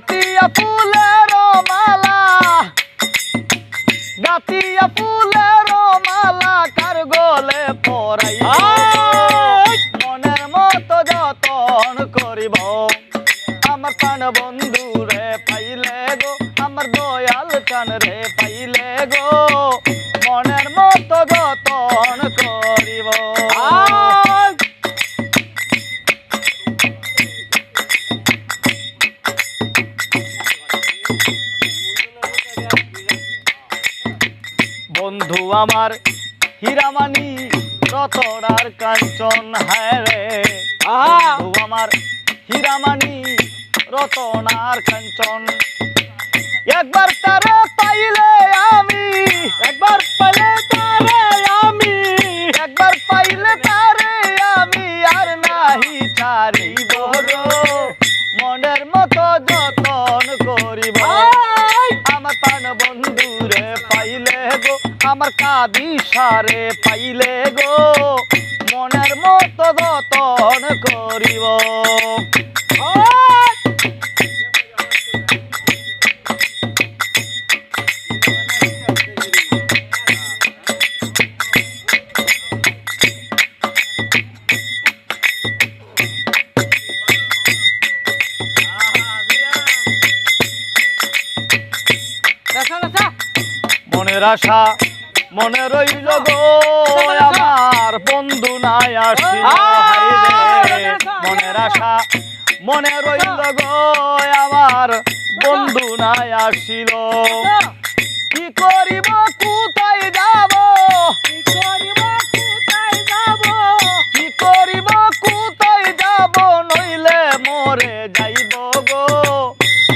গাতিয়া ফুলের মালা গাতিয়া ফুলের মালা কার গলে পরাই মনের মতো যতন করিব আমার প্রাণ বন্ধু বন্ধু আমার। হীরামানি রতনার কাঞ্চন হ্যাঁ রে। বন্ধু আমার হীরামানি রতনার কাঞ্চন। একবার তারা পাইলে আমি একবার পাইলে তারে আমি একবার পাইলে তারে আমি আর নাহি গো। মনের মতো যতন করিব। আমার কাদি সারে পাইলে গো মনের মতো যতন করিব। আশা মনে রইল গো আমার বন্ধু নাই হায়রে। মনের আশা। মনে রইল গো আমার বন্ধু নাই আসিল। কি করিব কোথায় যাব? কি করিব কোথায় যাব? নইলে মরে যাইব গো।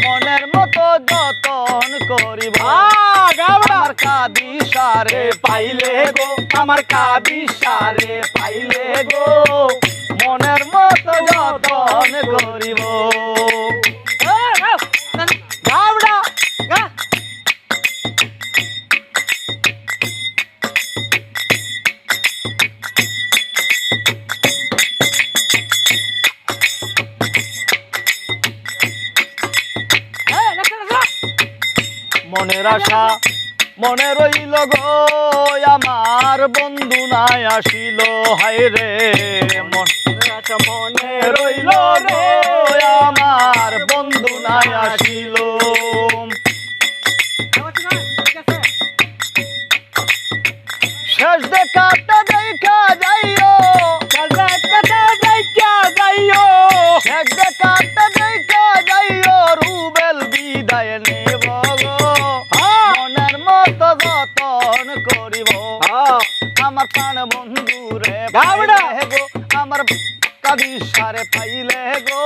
মনের মতো যতন করিব। আমার কাদি সারে পাইলে গো আমার কাদি সারে পাইলে গো। মনের মতো যতন করিব। মনের আশা মনে রইল গো, আমার বন্ধু নাই আসিল হাই রে, মনে রইল গো, আমার বন্ধু নাই আসিল। শেষ দেখাটা আমার প্রাণ বন্ধু রে গাবড়া। পাইলে গো আমার কাবি সারে পাইলে গো